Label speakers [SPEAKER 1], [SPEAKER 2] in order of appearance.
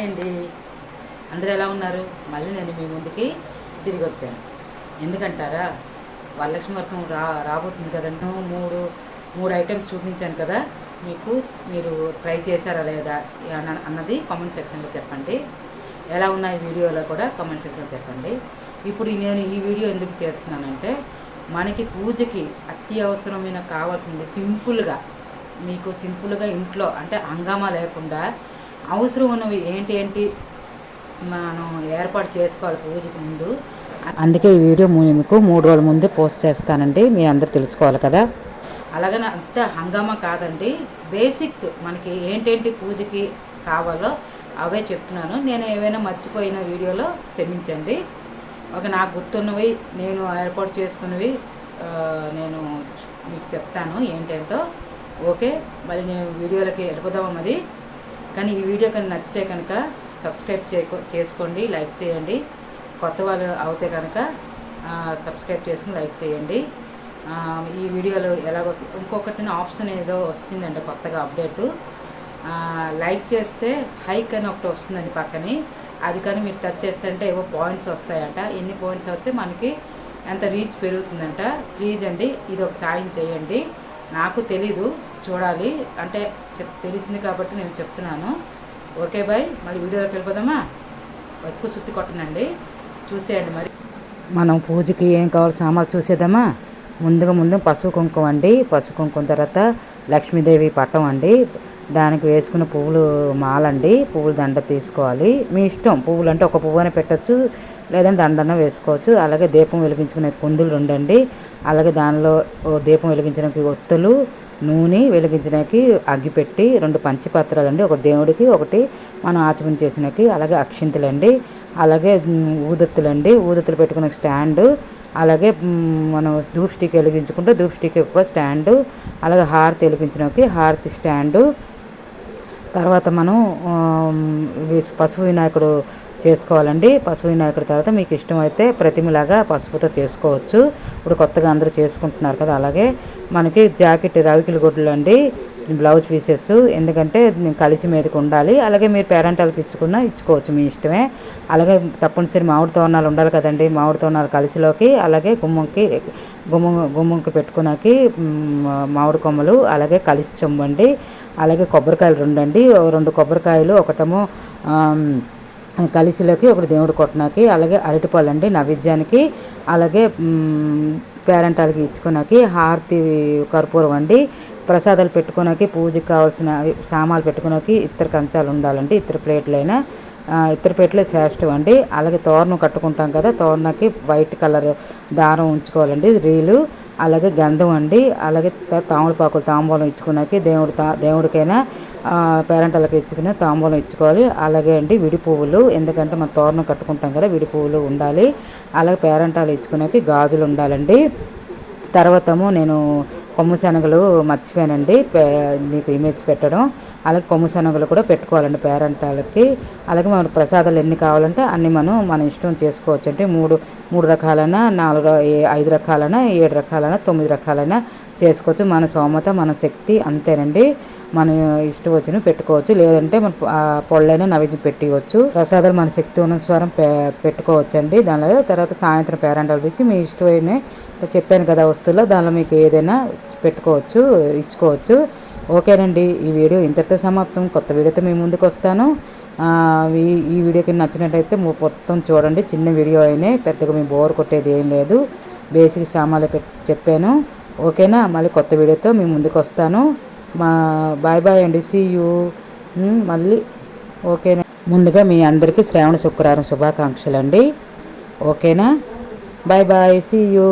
[SPEAKER 1] అండి అందరు ఎలా ఉన్నారు? మళ్ళీ నేను మీ ముందుకి తిరిగి వచ్చాను. ఎందుకంటారా? వరలక్ష్మి వర్గం రా రాబోతుంది కదండి మూడు మూడు ఐటమ్స్ చూపించాను కదా. మీకు మీరు ట్రై చేశారా లేదా అన్న- అన్నది కామెంట్ సెక్షన్లో చెప్పండి. ఎలా ఉన్నాయి వీడియోలో కూడా కామెంట్ సెక్షన్లో చెప్పండి. ఇప్పుడు నేను ఈ వీడియో ఎందుకు చేస్తున్నానంటే మనకి పూజకి అత్యవసరమైన కావాల్సింది సింపుల్గా మీకు సింపుల్గా ఇంట్లో అంటే హంగామా లేకుండా అవసరం ఉన్నవి ఏంటి ఏంటి మనం ఏర్పాటు చేసుకోవాలి పూజకి ముందు. అందుకే ఈ వీడియో మీకు మూడు రోజుల ముందే పోస్ట్ చేస్తానండి. మీ అందరు తెలుసుకోవాలి కదా. అలాగని అంత హంగామా కాదండి. బేసిక్ మనకి ఏంటేంటి పూజకి కావాలో అవే చెప్తున్నాను. నేను ఏవైనా మర్చిపోయిన వీడియోలో క్షమించండి. ఒక నాకు గుర్తున్నవి నేను ఏర్పాటు చేసుకున్నవి నేను మీకు చెప్తాను ఏంటేంటో. ఓకే? మరి నేను వీడియోలకి వెళ్ళిపోదామా మరి? కానీ ఈ వీడియో కనుక నచ్చితే కనుక సబ్స్క్రైబ్ చేసుకోండి లైక్ చేయండి. కొత్త వాళ్ళు అవుతే కనుక సబ్స్క్రైబ్ చేసుకుని లైక్ చేయండి. ఈ వీడియోలో ఎలాగో ఇంకొకటి ఆప్షన్ ఏదో వచ్చిందండి కొత్తగా అప్డేటు. లైక్ చేస్తే హైక్ అని ఒకటి వస్తుందండి పక్కనే. అది కానీ మీరు టచ్ చేస్తుంటే ఏవో పాయింట్స్ వస్తాయంట. ఎన్ని పాయింట్స్ వస్తే మనకి ఎంత రీచ్ పెరుగుతుందంట. ప్లీజ్ అండి ఇది ఒక సాయం చేయండి. నాకు తెలీదు చూడాలి. అంటే చెప్ తెలిసింది కాబట్టి నేను చెప్తున్నాను. ఓకే బాయ్ మళ్ళీ వీడియోలోకి వెళ్ళిపోదామా? ఎక్కువ సుత్తి కొట్టనండి. చూసేయండి మరి. మనం పూజకి ఏం కావాలి సామాన్లు చూసేద్దామా? ముందుగా ముందు పసుపు కుంకుమ అండి. పసుపు కుంకుమ తర్వాత లక్ష్మీదేవి పట్టం అండి. దానికి వేసుకున్న పువ్వులు మాలండి. పువ్వుల దండ తీసుకోవాలి. మీ ఇష్టం పువ్వులు అంటే ఒక పువ్వు అని పెట్టచ్చు. లేదంటే దండన వేసుకోవచ్చు. అలాగే దీపం వెలిగించుకునే కుందులు రెండండి. అలాగే దానిలో దీపం వెలిగించడానికి ఒత్తులు నూనె వెలిగించడానికి అగ్గిపెట్టి రెండు పంచపత్రాలు అండి ఒకటి దేవుడికి ఒకటి మనం ఆచమనం చేసినకి. అలాగే అక్షింతలండి. అలాగే ఊదత్తులండి. ఊదత్తులు పెట్టుకునే స్టాండు. అలాగే మనం ధూప్ స్టిక్ వెలిగించుకుంటే ధూప్ స్టిక్ ఎక్కువ స్టాండు. అలాగే హారతి వెలిగించడానికి హారతి స్టాండు. తర్వాత మనం పశువు పసుపు వినాయకుడు చేసుకోవాలండి. పసుపు వినాయకుడి తర్వాత మీకు ఇష్టమైతే ప్రతిమలాగా పసుపుతో చేసుకోవచ్చు. ఇప్పుడు కొత్తగా అందరూ చేసుకుంటున్నారు కదా అలాగే మనకి జాకెట్ రవికిల గుడ్లు అండి బ్లౌజ్ పీసెస్. ఎందుకంటే కలిసి మీదకి ఉండాలి. అలాగే మీరు పేరెంటాలకు ఇచ్చుకున్నా ఇచ్చుకోవచ్చు మీ ఇష్టమే. అలాగే తప్పనిసరి మామిడి తోరణాలు ఉండాలి కదండి. మామిడి తోరణాలు కలిసిలోకి అలాగే గుమ్మంకి గుమ్మ గుమ్మంకి పెట్టుకున్నాకి మామిడి కొమ్మలు అలాగే కలిసి చెమ్మండి అలాగే కొబ్బరికాయలు రెండండి. రెండు కొబ్బరికాయలు ఒకటేమో కలిసిలోకి ఒకటి దేవుడు కొట్టనాకి అలాగే అరటిపళ్ళు అండి నైవేద్యానికి అలాగే పేరెంటాలకి ఇచ్చుకున్నాకి హారతి కర్పూరం అండి ప్రసాదాలు పెట్టుకోనకి పూజకి కావాల్సిన సామాన్లు పెట్టుకోనకి ఇతర కంచాలు ఉండాలండి ఇతర ప్లేట్లైనా. ఆ, శ్రేష్టం అండి. అలాగే తోరణం కట్టుకుంటాం కదా తోరణకి వైట్ కలర్ దారం ఉంచుకోవాలండి రీలు అలాగే గంధం అండి అలాగే తామలపాకులు తాంబూలం ఇచ్చుకున్నాకి దేవుడు తా దేవుడికైనా పేరెంటలకి పేరెంటాలకు ఇచ్చుకునే తాంబూలం ఇచ్చుకోవాలి. అలాగే అండి విడి పువ్వులు ఎందుకంటే మనం తోరణం కట్టుకుంటాం కదా విడి పువ్వులు ఉండాలి. అలాగే పేరెంటాలు ఇచ్చుకునేకి గాజులు ఉండాలండి. తర్వాతము నేను కొమ్ము శనగలు మర్చిపోయానండి. పే మీకు ఇమేజ్ పెట్టడం. అలాగే కొమ్ము శనగలు కూడా పెట్టుకోవాలండి పేరెంట్ వాళ్ళకి అలాగే మన ప్రసాదాలు ఎన్ని కావాలంటే అన్ని మనం మన ఇష్టం చేసుకోవచ్చు అంటే మూడు మూడు రకాలైన నాలుగు ఏ- ఐదు రకాలైన ఏడు రకాలైన తొమ్మిది రకాలైన చేసుకోవచ్చు. మన సోమత మన శక్తి అంతేనండి. మన ఇష్టం వచ్చిన పెట్టుకోవచ్చు. లేదంటే మన పొళ్ళైనా నైవేద్యం పెట్టివచ్చు ప్రసాదాలు మన శక్తి ఉన్న స్వరం పె పెట్టుకోవచ్చు అండి దానిలో తర్వాత సాయంత్రం పేరెంటాలు పిలిచి మీ ఇష్టమైన చెప్పాను కదా వస్తువులో దానిలో మీకు ఏదైనా పెట్టుకోవచ్చు ఇచ్చుకోవచ్చు. ఓకేనండి. ఈ వీడియో ఇంతటితో సమాప్తం. కొత్త వీడియోతో మీ ముందుకు వస్తాను. ఈ ఈ వీడియోకి నచ్చినట్టయితే మొత్తం చూడండి. చిన్న వీడియో అయినా పెద్దగా మీ బోర్ కొట్టేది ఏం లేదు. బేసిక్ సామాన్లు పెట్ చెప్పాను. ఓకేనా? మళ్ళీ కొత్త వీడియోతో మీ ముందుకు వస్తాను. మా బాయ్ బాయ్ అండి. సీ యూ మళ్ళీ. ఓకేనా? ముందుగా మీ అందరికీ శ్రావణ శుక్రవారం శుభాకాంక్షలు అండి ఓకేనా? Bye bye. See you